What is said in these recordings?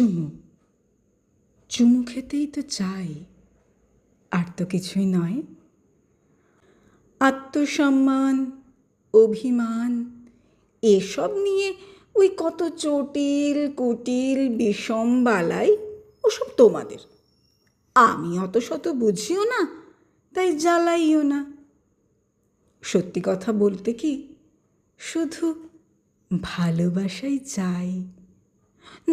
চুমু। চুমু খেতেই তো চাই, আর তো কিছুই নয়। আত্মসম্মান, অভিমান, এসব নিয়ে ওই কত চটিল কুটিল, বিষম বালাই, ওসব তোমাদের। আমি অত শত বুঝিও না, তাই জ্বালাইও না। সত্যি কথা বলতে কি, শুধু ভালোবাসাই চাই।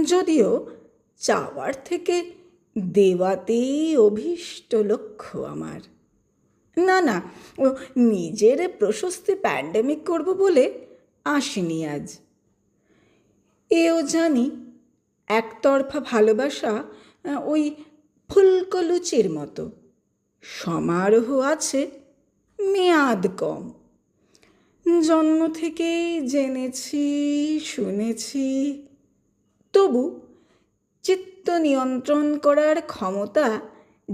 যদিও চাওয়ার থেকে দেওয়াতেই অভীষ্ট লক্ষ্য আমার। না না, ও নিজের প্রশস্তি প্যান্ডেমিক করব বলে আসিনি আজ। এও জানি একতরফা ভালোবাসা ওই ফুলকলুচির মতো। সমারোহ আছে, মেয়াদ কম। জন্ম থেকেই জেনেছি, শুনেছি তবু চিত্ত নিয়ন্ত্রণ করার ক্ষমতা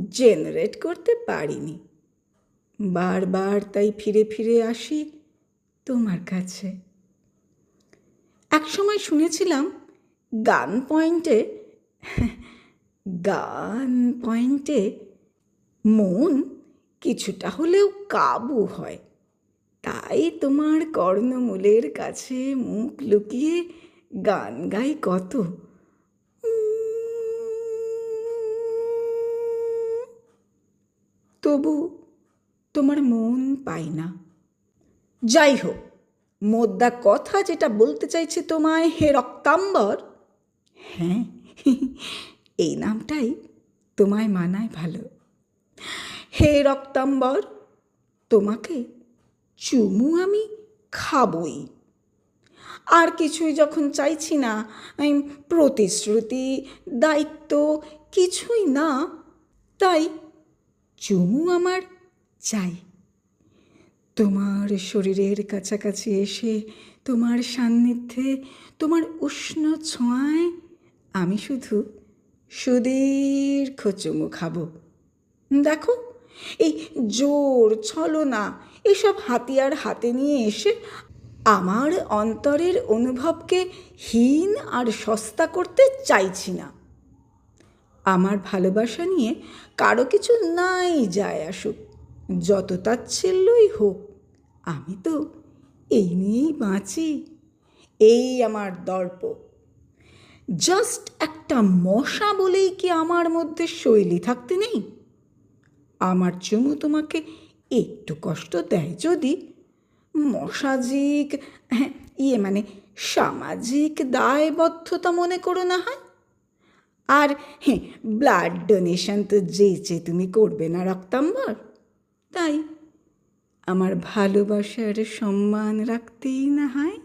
জেনারেট করতে পারিনি। বারবার তাই ফিরে ফিরে আসি তোমার কাছে। একসময় শুনেছিলাম গান পয়েন্টে গান পয়েন্টে মন কিছুটা হলেও কাবু হয়। তাই তোমার কর্ণমূলের কাছে মুখ লুকিয়ে গান গাই কত? তবু তোমার মন পাই না। যাই হোক, মোদ্দা কথা যেটা বলতে চাইছে তোমায় হে রক্তাম্বর হ্যাঁ এই নামটাই তোমায় মানায় ভালো। হে রক্তাম্বর, তোমাকে চুমু আমি খাবই। আর কিছুই যখন চাইছি না প্রতিশ্রুতি, দায়িত্ব কিছুই না, তাই চুমু আমার চাই। তোমার শরীরের কাছাকাছি এসে, তোমার সান্নিধ্যে, তোমার উষ্ণ ছোঁয়ায় আমি শুধু সুদীর্ঘ চুমু খাব। দেখো, এই জোর ছলনা, এসব হাতিয়ার হাতে নিয়ে এসে আমার অন্তরের অনুভবকে হীন আর সস্তা করতে চাইছি না। আমার ভালোবাসা নিয়ে কারও কিছু নাই যায় আসুক, যত তাচ্ছিল্যই হোক, আমি তো এই নিয়েই বাঁচি, এই আমার দর্প জাস্ট একটা মশা বলেই কি আমার মধ্যে শৈলী থাকতে নেই? আমার চুমু তোমাকে একটু কষ্ট দেয় যদি মশাজিক হ্যাঁ, ইয়ে মানে সামাজিক দায়বদ্ধতা মনে করো না হয়? আর হ্যাঁ ব্লাড ডোনেশন তো যেচে তুমি করবে না রক্তাম্বর? তাই আমার ভালোবাসার সম্মান রাখতেই না হয়?